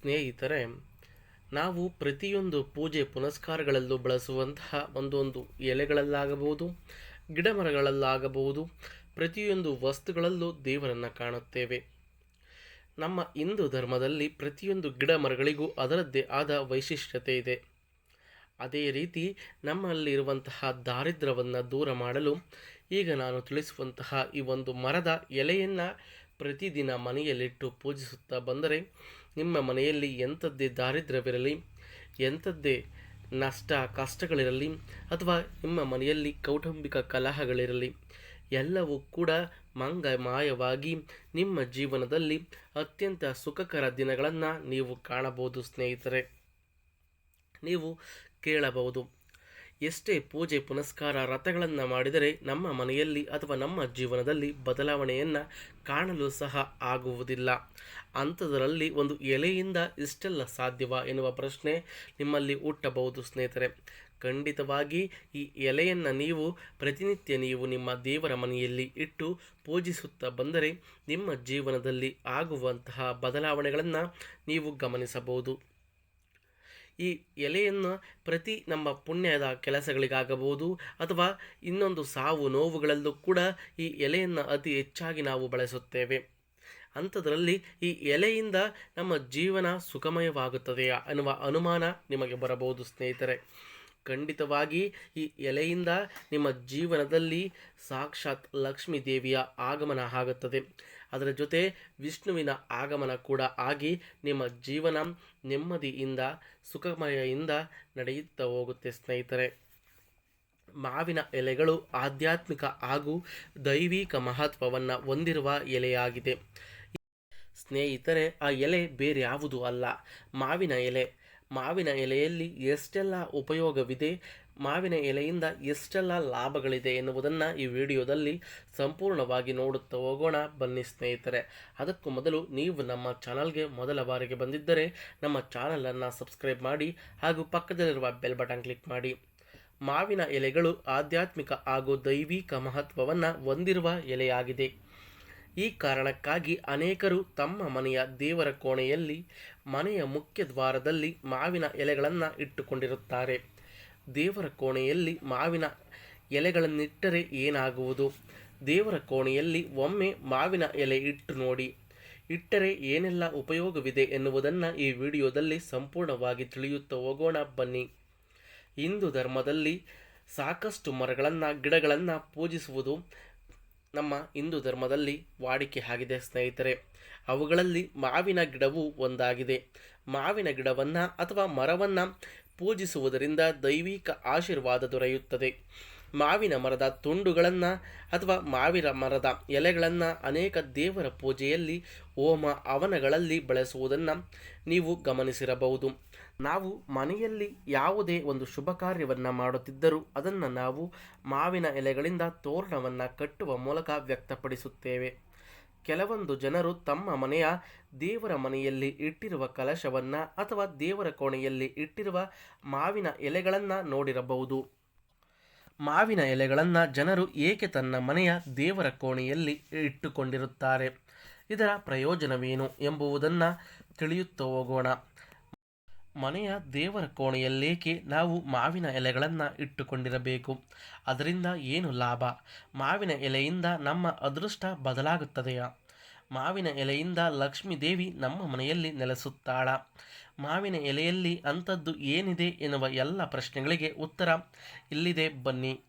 ಸ್ನೇಹಿತರೆ, ನಾವು ಪ್ರತಿಯೊಂದು ಪೂಜೆ ಪುನಸ್ಕಾರಗಳಲ್ಲೂ ಬಳಸುವಂತಹ ಒಂದೊಂದು ಎಲೆಗಳಲ್ಲಾಗಬಹುದು, ಗಿಡಮರಗಳಲ್ಲಾಗಬಹುದು, ಪ್ರತಿಯೊಂದು ವಸ್ತುಗಳಲ್ಲೂ ದೇವರನ್ನು ಕಾಣುತ್ತೇವೆ. ನಮ್ಮ ಹಿಂದೂ ಧರ್ಮದಲ್ಲಿ ಪ್ರತಿಯೊಂದು ಗಿಡ ಮರಗಳಿಗೂ ಅದರದ್ದೇ ಆದ ವೈಶಿಷ್ಟ್ಯತೆ ಇದೆ. ಅದೇ ರೀತಿ ನಮ್ಮಲ್ಲಿರುವಂತಹ ದಾರಿದ್ರ್ಯವನ್ನು ದೂರ ಮಾಡಲು ಈಗ ನಾನು ತಿಳಿಸುವಂತಹ ಈ ಒಂದು ಮರದ ಎಲೆಯನ್ನು ಪ್ರತಿದಿನ ಮನೆಯಲ್ಲಿಟ್ಟು ಪೂಜಿಸುತ್ತಾ ಬಂದರೆ ನಿಮ್ಮ ಮನೆಯಲ್ಲಿ ಎಂಥದ್ದೇ ದಾರಿದ್ರ್ಯವಿರಲಿ, ಎಂಥದ್ದೇ ನಷ್ಟ ಕಷ್ಟಗಳಿರಲಿ, ಅಥವಾ ನಿಮ್ಮ ಮನೆಯಲ್ಲಿ ಕೌಟುಂಬಿಕ ಕಲಹಗಳಿರಲಿ, ಎಲ್ಲವೂ ಕೂಡ ಮಂಗಮಾಯವಾಗಿ ನಿಮ್ಮ ಜೀವನದಲ್ಲಿ ಅತ್ಯಂತ ಸುಖಕರ ದಿನಗಳನ್ನು ನೀವು ಕಾಣಬಹುದು ಸ್ನೇಹಿತರೆ. ನೀವು ಕೇಳಬಹುದು. ಎಷ್ಟೇ ಪೂಜೆ ಪುನಸ್ಕಾರ ರಥಗಳನ್ನು ಮಾಡಿದರೆ ನಮ್ಮ ಮನೆಯಲ್ಲಿ ಅಥವಾ ನಮ್ಮ ಜೀವನದಲ್ಲಿ ಬದಲಾವಣೆಯನ್ನು ಕಾಣಲು ಸಹ ಆಗುವುದಿಲ್ಲ. ಅಂಥದರಲ್ಲಿ ಒಂದು ಎಲೆಯಿಂದ ಇಷ್ಟೆಲ್ಲ ಸಾಧ್ಯವ ಎನ್ನುವ ಪ್ರಶ್ನೆ ನಿಮ್ಮಲ್ಲಿ ಹುಟ್ಟಬಹುದು ಸ್ನೇಹಿತರೆ. ಖಂಡಿತವಾಗಿ ಈ ಎಲೆಯನ್ನು ನೀವು ಪ್ರತಿನಿತ್ಯ ನೀವು ನಿಮ್ಮ ದೇವರ ಮನೆಯಲ್ಲಿ ಇಟ್ಟು ಪೂಜಿಸುತ್ತಾ ಬಂದರೆ ನಿಮ್ಮ ಜೀವನದಲ್ಲಿ ಆಗುವಂತಹ ಬದಲಾವಣೆಗಳನ್ನು ನೀವು ಗಮನಿಸಬಹುದು. ಈ ಎಲೆಯನ್ನು ಪ್ರತಿ ನಮ್ಮ ಪುಣ್ಯದ ಕೆಲಸಗಳಿಗಾಗಬಹುದು ಅಥವಾ ಇನ್ನೊಂದು ಸಾವು ನೋವುಗಳಲ್ಲೂ ಕೂಡ ಈ ಎಲೆಯನ್ನು ಅತಿ ಹೆಚ್ಚಾಗಿ ನಾವು ಬಳಸುತ್ತೇವೆ. ಅಂಥದ್ರಲ್ಲಿ ಈ ಎಲೆಯಿಂದ ನಮ್ಮ ಜೀವನ ಸುಖಮಯವಾಗುತ್ತದೆ ಅನ್ನುವ ಅನುಮಾನ ನಿಮಗೆ ಬರಬಹುದು ಸ್ನೇಹಿತರೆ. ಖಂಡಿತವಾಗಿ ಈ ಎಲೆಯಿಂದ ನಿಮ್ಮ ಜೀವನದಲ್ಲಿ ಸಾಕ್ಷಾತ್ ಲಕ್ಷ್ಮೀ ದೇವಿಯ ಆಗಮನ ಆಗುತ್ತದೆ. ಅದರ ಜೊತೆ ವಿಷ್ಣುವಿನ ಆಗಮನ ಕೂಡ ಆಗಿ ನಿಮ್ಮ ಜೀವನ ನೆಮ್ಮದಿಯಿಂದ, ಸುಖಮಯದಿಂದ ನಡೆಯುತ್ತಾ ಹೋಗುತ್ತೆ ಸ್ನೇಹಿತರೆ. ಮಾವಿನ ಎಲೆಗಳು ಆಧ್ಯಾತ್ಮಿಕ ಹಾಗೂ ದೈವಿಕ ಮಹತ್ವವನ್ನು ಹೊಂದಿರುವ ಎಲೆಯಾಗಿದೆ. ಸ್ನೇಹಿತರೆ, ಆ ಎಲೆ ಬೇರೆ ಯಾವುದೂ ಅಲ್ಲ. ಮಾವಿನ ಎಲೆ. ಮಾವಿನ ಎಲೆಯಲ್ಲಿ ಎಷ್ಟೆಲ್ಲ ಉಪಯೋಗವಿದೆ ಮಾವಿನ ಎಲೆಯಿಂದ ಎಷ್ಟೆಲ್ಲ ಲಾಭಗಳಿದೆ ಎನ್ನುವುದನ್ನು ಈ ವಿಡಿಯೋದಲ್ಲಿ ಸಂಪೂರ್ಣವಾಗಿ ನೋಡುತ್ತಾ ಹೋಗೋಣ. ಬನ್ನಿ ಸ್ನೇಹಿತರೆ, ಅದಕ್ಕೂ ಮೊದಲು ನೀವು ನಮ್ಮ ಚಾನಲ್ಗೆ ಮೊದಲ ಬಾರಿಗೆ ಬಂದಿದ್ದರೆ ನಮ್ಮ ಚಾನಲನ್ನು ಸಬ್ಸ್ಕ್ರೈಬ್ ಮಾಡಿ ಹಾಗೂ ಪಕ್ಕದಲ್ಲಿರುವ ಬೆಲ್ ಬಟನ್ ಕ್ಲಿಕ್ ಮಾಡಿ. ಮಾವಿನ ಎಲೆಗಳು ಆಧ್ಯಾತ್ಮಿಕ ಹಾಗೂ ದೈವಿಕ ಮಹತ್ವವನ್ನು ಹೊಂದಿರುವ ಎಲೆಯಾಗಿದೆ. ಈ ಕಾರಣಕ್ಕಾಗಿ ಅನೇಕರು ತಮ್ಮ ಮನೆಯ ದೇವರ ಕೋಣೆಯಲ್ಲಿ ಮನೆಯ ಮುಖ್ಯ ದ್ವಾರದಲ್ಲಿ ಮಾವಿನ ಎಲೆಗಳನ್ನು ಇಟ್ಟುಕೊಂಡಿರುತ್ತಾರೆ. ದೇವರ ಕೋಣೆಯಲ್ಲಿ ಮಾವಿನ ಎಲೆಗಳನ್ನಿಟ್ಟರೆ ಏನಾಗುವುದು? ದೇವರ ಕೋಣೆಯಲ್ಲಿ ಒಮ್ಮೆ ಮಾವಿನ ಎಲೆ ಇಟ್ಟು ನೋಡಿ. ಇಟ್ಟರೆ ಏನೆಲ್ಲ ಉಪಯೋಗವಿದೆ ಎನ್ನುವುದನ್ನು ಈ ವಿಡಿಯೋದಲ್ಲಿ ಸಂಪೂರ್ಣವಾಗಿ ತಿಳಿಯುತ್ತಾ ಹೋಗೋಣ ಬನ್ನಿ. ಹಿಂದೂ ಧರ್ಮದಲ್ಲಿ ಸಾಕಷ್ಟು ಮರಗಳನ್ನು, ಗಿಡಗಳನ್ನು ಪೂಜಿಸುವುದು ನಮ್ಮ ಹಿಂದೂ ಧರ್ಮದಲ್ಲಿ ವಾಡಿಕೆ ಆಗಿದೆ ಸ್ನೇಹಿತರೆ. ಅವುಗಳಲ್ಲಿ ಮಾವಿನ ಗಿಡವು ಒಂದಾಗಿದೆ. ಮಾವಿನ ಗಿಡವನ್ನು ಅಥವಾ ಮರವನ್ನು ಪೂಜಿಸುವುದರಿಂದ ದೈವಿಕ ಆಶೀರ್ವಾದ ದೊರೆಯುತ್ತದೆ. ಮಾವಿನ ಮರದ ತುಂಡುಗಳನ್ನು ಅಥವಾ ಮಾವಿನ ಮರದ ಎಲೆಗಳನ್ನು ಅನೇಕ ದೇವರ ಪೂಜೆಯಲ್ಲಿ, ಹೋಮ ಅವನಗಳಲ್ಲಿ ಬಳಸುವುದನ್ನು ನೀವು ಗಮನಿಸಿರಬಹುದು. ನಾವು ಮನೆಯಲ್ಲಿ ಯಾವುದೇ ಒಂದು ಶುಭ ಕಾರ್ಯವನ್ನು ಮಾಡುತ್ತಿದ್ದರೂ ಅದನ್ನು ನಾವು ಮಾವಿನ ಎಲೆಗಳಿಂದ ತೋರಣವನ್ನು ಕಟ್ಟುವ ಮೂಲಕ ವ್ಯಕ್ತಪಡಿಸುತ್ತೇವೆ. ಕೆಲವೊಂದು ಜನರು ತಮ್ಮ ಮನೆಯ ದೇವರ ಮನೆಯಲ್ಲಿ ಇಟ್ಟಿರುವ ಕಲಶವನ್ನು ಅಥವಾ ದೇವರ ಕೋಣೆಯಲ್ಲಿ ಇಟ್ಟಿರುವ ಮಾವಿನ ಎಲೆಗಳನ್ನು ನೋಡಿರಬಹುದು. ಮಾವಿನ ಎಲೆಗಳನ್ನು ಜನರು ಏಕೆ ತನ್ನ ಮನೆಯ ದೇವರ ಕೋಣೆಯಲ್ಲಿ ಇಟ್ಟುಕೊಂಡಿರುತ್ತಾರೆ? ಇದರ ಪ್ರಯೋಜನವೇನು ಎಂಬುದನ್ನು ತಿಳಿಯುತ್ತಾ ಹೋಗೋಣ. ಮನೆಯ ದೇವರ ಕೋಣೆಯಲ್ಲೇಕೆ ನಾವು ಮಾವಿನ ಎಲೆಗಳನ್ನು ಇಟ್ಟುಕೊಂಡಿರಬೇಕು? ಅದರಿಂದ ಏನು ಲಾಭ? ಮಾವಿನ ಎಲೆಯಿಂದ ನಮ್ಮ ಅದೃಷ್ಟ ಬದಲಾಗುತ್ತದೆಯಾ? ಮಾವಿನ ಎಲೆಯಿಂದ ಲಕ್ಷ್ಮೀ ದೇವಿ ನಮ್ಮ ಮನೆಯಲ್ಲಿ ನೆಲೆಸುತ್ತಾಳ. ಮಾವಿನ ಎಲೆಯಲ್ಲಿ ಅಂಥದ್ದು ಏನಿದೆ ಎನ್ನುವ ಎಲ್ಲ ಪ್ರಶ್ನೆಗಳಿಗೆ ಉತ್ತರ ಇಲ್ಲಿದೆ ಬನ್ನಿ.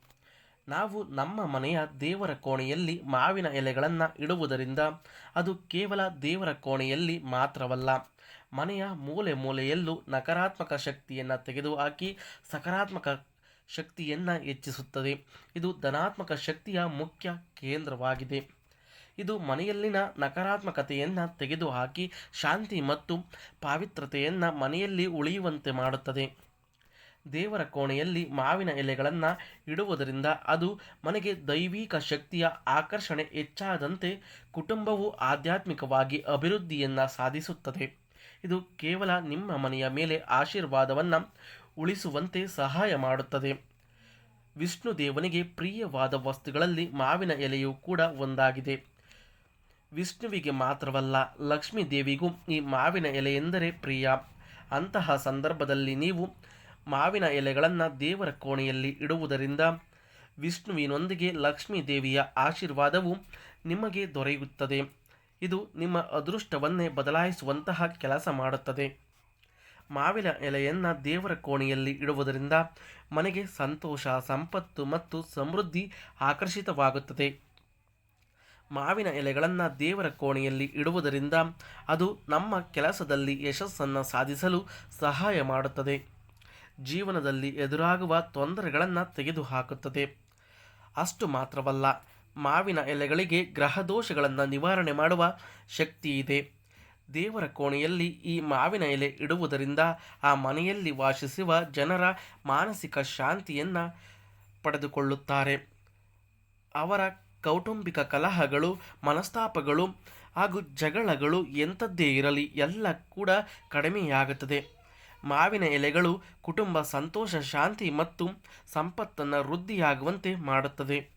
ನಾವು ನಮ್ಮ ಮನೆಯ ದೇವರ ಕೋಣೆಯಲ್ಲಿ ಮಾವಿನ ಎಲೆಗಳನ್ನು ಇಡುವುದರಿಂದ ಅದು ಕೇವಲ ದೇವರ ಕೋಣೆಯಲ್ಲಿ ಮಾತ್ರವಲ್ಲ. ಮನೆಯ ಮೂಲೆ ಮೂಲೆಯಲ್ಲೂ ನಕಾರಾತ್ಮಕ ಶಕ್ತಿಯನ್ನು ತೆಗೆದುಹಾಕಿ ಸಕಾರಾತ್ಮಕ ಶಕ್ತಿಯನ್ನು ಹೆಚ್ಚಿಸುತ್ತದೆ. ಇದು ಧನಾತ್ಮಕ ಶಕ್ತಿಯ ಮುಖ್ಯ ಕೇಂದ್ರವಾಗಿದೆ. ಇದು ಮನೆಯಲ್ಲಿನ ನಕಾರಾತ್ಮಕತೆಯನ್ನು ತೆಗೆದುಹಾಕಿ ಶಾಂತಿ ಮತ್ತು ಪಾವಿತ್ರತೆಯನ್ನು ಮನೆಯಲ್ಲಿ ಉಳಿಯುವಂತೆ ಮಾಡುತ್ತದೆ. ದೇವರ ಕೋಣೆಯಲ್ಲಿ ಮಾವಿನ ಎಲೆಗಳನ್ನು ಇಡುವುದರಿಂದ ಅದು ಮನೆಗೆ ದೈವಿಕ ಶಕ್ತಿಯ ಆಕರ್ಷಣೆ ಹೆಚ್ಚಾದಂತೆ ಕುಟುಂಬವು ಆಧ್ಯಾತ್ಮಿಕವಾಗಿ ಅಭಿವೃದ್ಧಿಯನ್ನು ಸಾಧಿಸುತ್ತದೆ. ಇದು ಕೇವಲ ನಿಮ್ಮ ಮನೆಯ ಮೇಲೆ ಆಶೀರ್ವಾದವನ್ನು ಉಳಿಸುವಂತೆ ಸಹಾಯ ಮಾಡುತ್ತದೆ. ವಿಷ್ಣು ದೇವನಿಗೆ ಪ್ರಿಯವಾದ ವಸ್ತುಗಳಲ್ಲಿ ಮಾವಿನ ಎಲೆಯೂ ಕೂಡ ಒಂದಾಗಿದೆ. ವಿಷ್ಣುವಿಗೆ ಮಾತ್ರವಲ್ಲ, ಲಕ್ಷ್ಮೀ ದೇವಿಗೂ ಈ ಮಾವಿನ ಎಲೆ ಎಂದರೆ ಪ್ರಿಯ. ಅಂತಹ ಸಂದರ್ಭದಲ್ಲಿ ನೀವು ಮಾವಿನ ಎಲೆಗಳನ್ನು ದೇವರ ಕೋಣೆಯಲ್ಲಿ ಇಡುವುದರಿಂದ ವಿಷ್ಣುವಿನೊಂದಿಗೆ ಲಕ್ಷ್ಮೀ ದೇವಿಯ ಆಶೀರ್ವಾದವು ನಿಮಗೆ ದೊರೆಯುತ್ತದೆ. ಇದು ನಿಮ್ಮ ಅದೃಷ್ಟವನ್ನೇ ಬದಲಾಯಿಸುವಂತಹ ಕೆಲಸ ಮಾಡುತ್ತದೆ. ಮಾವಿನ ಎಲೆಯನ್ನು ದೇವರ ಕೋಣೆಯಲ್ಲಿ ಇಡುವುದರಿಂದ ಮನೆಗೆ ಸಂತೋಷ, ಸಂಪತ್ತು ಮತ್ತು ಸಮೃದ್ಧಿ ಆಕರ್ಷಿತವಾಗುತ್ತದೆ. ಮಾವಿನ ಎಲೆಗಳನ್ನು ದೇವರ ಕೋಣೆಯಲ್ಲಿ ಇಡುವುದರಿಂದ ಅದು ನಮ್ಮ ಕೆಲಸದಲ್ಲಿ ಯಶಸ್ಸನ್ನು ಸಾಧಿಸಲು ಸಹಾಯ ಮಾಡುತ್ತದೆ. ಜೀವನದಲ್ಲಿ ಎದುರಾಗುವ ತೊಂದರೆಗಳನ್ನು ತೆಗೆದುಹಾಕುತ್ತದೆ. ಅಷ್ಟು ಮಾತ್ರವಲ್ಲ ಮಾವಿನ ಎಲೆಗಳಿಗೆ ಗ್ರಹದೋಷಗಳನ್ನು ನಿವಾರಣೆ ಮಾಡುವ ಶಕ್ತಿ ಇದೆ. ದೇವರ ಕೋಣೆಯಲ್ಲಿ ಈ ಮಾವಿನ ಎಲೆ ಇಡುವುದರಿಂದ ಆ ಮನೆಯಲ್ಲಿ ವಾಸಿಸುವ ಜನರ ಮಾನಸಿಕ ಶಾಂತಿಯನ್ನು ಪಡೆದುಕೊಳ್ಳುತ್ತಾರೆ. ಅವರ ಕೌಟುಂಬಿಕ ಕಲಹಗಳು, ಮನಸ್ತಾಪಗಳು ಹಾಗೂ ಜಗಳಗಳು ಎಂಥದ್ದೇ ಇರಲಿ ಎಲ್ಲ ಕೂಡ ಕಡಿಮೆಯಾಗುತ್ತದೆ. ಮಾವಿನ ಎಲೆಗಳು ಕುಟುಂಬ ಸಂತೋಷ, ಶಾಂತಿ ಮತ್ತು ಸಂಪತ್ತನ್ನು ವೃದ್ಧಿಯಾಗುವಂತೆ ಮಾಡುತ್ತದೆ.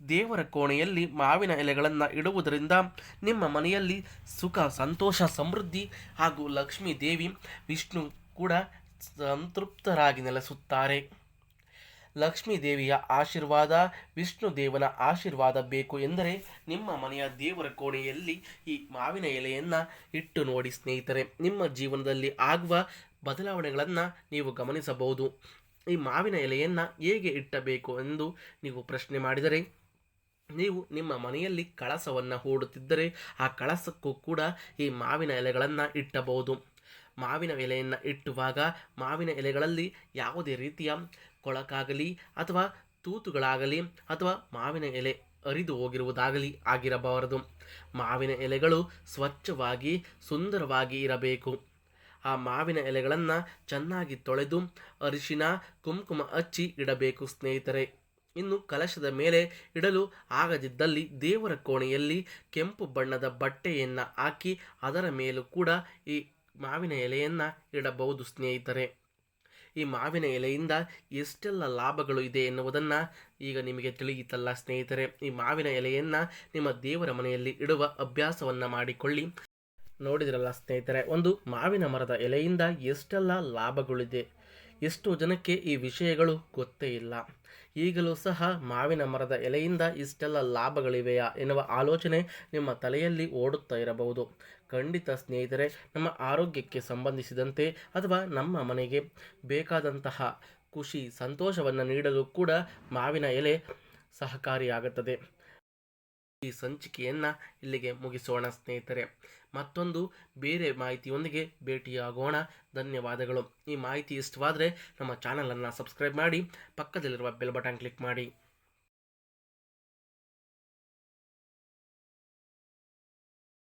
ದೇವರ ಕೋಣೆಯಲ್ಲಿ ಮಾವಿನ ಎಲೆಗಳನ್ನು ಇಡುವುದರಿಂದ ನಿಮ್ಮ ಮನೆಯಲ್ಲಿ ಸುಖ, ಸಂತೋಷ, ಸಮೃದ್ಧಿ ಹಾಗೂ ಲಕ್ಷ್ಮೀ ದೇವಿ ವಿಷ್ಣು ಕೂಡ ಸಂತೃಪ್ತರಾಗಿ ನೆಲೆಸುತ್ತಾರೆ. ಲಕ್ಷ್ಮೀ ದೇವಿಯ ಆಶೀರ್ವಾದ, ವಿಷ್ಣು ದೇವನ ಆಶೀರ್ವಾದ ಬೇಕು ಎಂದರೆ ನಿಮ್ಮ ಮನೆಯ ದೇವರ ಕೋಣೆಯಲ್ಲಿ ಈ ಮಾವಿನ ಎಲೆಯನ್ನು ಇಟ್ಟು ನೋಡಿ ಸ್ನೇಹಿತರೆ, ನಿಮ್ಮ ಜೀವನದಲ್ಲಿ ಆಗುವ ಬದಲಾವಣೆಗಳನ್ನು ನೀವು ಗಮನಿಸಬಹುದು. ಈ ಮಾವಿನ ಎಲೆಯನ್ನು ಹೇಗೆ ಇಟ್ಟಬೇಕು ಎಂದು ನೀವು ಪ್ರಶ್ನೆ ಮಾಡಿದರೆ ನೀವು ನಿಮ್ಮ ಮನೆಯಲ್ಲಿ ಕಳಸವನ್ನು ಹೂಡುತ್ತಿದ್ದರೆ ಆ ಕಳಸಕ್ಕೂ ಕೂಡ ಈ ಮಾವಿನ ಎಲೆಗಳನ್ನು ಇಟ್ಟಬಹುದು. ಮಾವಿನ ಎಲೆಯನ್ನು ಇಟ್ಟುವಾಗ ಮಾವಿನ ಎಲೆಗಳಲ್ಲಿ ಯಾವುದೇ ರೀತಿಯ ಕೊಳಕಾಗಲಿ ಅಥವಾ ತೂತುಗಳಾಗಲಿ ಅಥವಾ ಮಾವಿನ ಎಲೆ ಅರಿದು ಹೋಗಿರುವುದಾಗಲಿ ಆಗಿರಬಾರದು. ಮಾವಿನ ಎಲೆಗಳು ಸ್ವಚ್ಛವಾಗಿ ಸುಂದರವಾಗಿ ಇರಬೇಕು. ಆ ಮಾವಿನ ಎಲೆಗಳನ್ನು ಚೆನ್ನಾಗಿ ತೊಳೆದು ಅರಿಶಿನ, ಕುಂಕುಮ ಹಚ್ಚಿ ಇಡಬೇಕು ಸ್ನೇಹಿತರೆ. ಇನ್ನು ಕಲಶದ ಮೇಲೆ ಇಡಲು ಆಗದಿದ್ದಲ್ಲಿ ದೇವರ ಕೋಣೆಯಲ್ಲಿ ಕೆಂಪು ಬಣ್ಣದ ಬಟ್ಟೆಯನ್ನು ಹಾಕಿ ಅದರ ಮೇಲೂ ಕೂಡ ಈ ಮಾವಿನ ಎಲೆಯನ್ನು ಇಡಬಹುದು ಸ್ನೇಹಿತರೆ. ಈ ಮಾವಿನ ಎಲೆಯಿಂದ ಎಷ್ಟೆಲ್ಲ ಲಾಭಗಳು ಇದೆ ಎನ್ನುವುದನ್ನು ಈಗ ನಿಮಗೆ ತಿಳಿಯಿತಲ್ಲ ಸ್ನೇಹಿತರೆ. ಈ ಮಾವಿನ ಎಲೆಯನ್ನು ನಿಮ್ಮ ದೇವರ ಮನೆಯಲ್ಲಿ ಇಡುವ ಅಭ್ಯಾಸವನ್ನು ಮಾಡಿಕೊಳ್ಳಿ. ನೋಡಿದ್ರಲ್ಲ ಸ್ನೇಹಿತರೆ, ಒಂದು ಮಾವಿನ ಮರದ ಎಲೆಯಿಂದ ಎಷ್ಟೆಲ್ಲ ಲಾಭಗಳಿದೆ? ಎಷ್ಟು ಜನಕ್ಕೆ ಈ ವಿಷಯಗಳು ಗೊತ್ತೇ ಇಲ್ಲ. ಈಗಲೂ ಸಹ ಮಾವಿನ ಮರದ ಎಲೆಯಿಂದ ಇಷ್ಟೆಲ್ಲ ಲಾಭಗಳಿವೆಯಾ ಎನ್ನುವ ಆಲೋಚನೆ ನಿಮ್ಮ ತಲೆಯಲ್ಲಿ ಓಡುತ್ತಾ ಇರಬಹುದು. ಖಂಡಿತ ಸ್ನೇಹಿತರೆ, ನಮ್ಮ ಆರೋಗ್ಯಕ್ಕೆ ಸಂಬಂಧಿಸಿದಂತೆ ಅಥವಾ ನಮ್ಮ ಮನೆಗೆ ಬೇಕಾದಂತಹ ಖುಷಿ, ಸಂತೋಷವನ್ನು ನೀಡಲು ಕೂಡ ಮಾವಿನ ಎಲೆ ಸಹಕಾರಿಯಾಗುತ್ತದೆ. ಈ ಸಂಚಿಕೆಯನ್ನು ಇಲ್ಲಿಗೆ ಮುಗಿಸೋಣ, ಸ್ನೇಹಿತರೆ. ಮತ್ತೊಂದು ಬೇರೆ ಮಾಹಿತಿಯೊಂದಿಗೆ ಭೇಟಿಯಾಗೋಣ. ಧನ್ಯವಾದಗಳು. ಈ ಮಾಹಿತಿ ಇಷ್ಟವಾದರೆ ನಮ್ಮ ಚಾನಲನ್ನು ಸಬ್ಸ್ಕ್ರೈಬ್ ಮಾಡಿ, ಪಕ್ಕದಲ್ಲಿರುವ ಬೆಲ್ ಬಟನ್ ಕ್ಲಿಕ್ ಮಾಡಿ.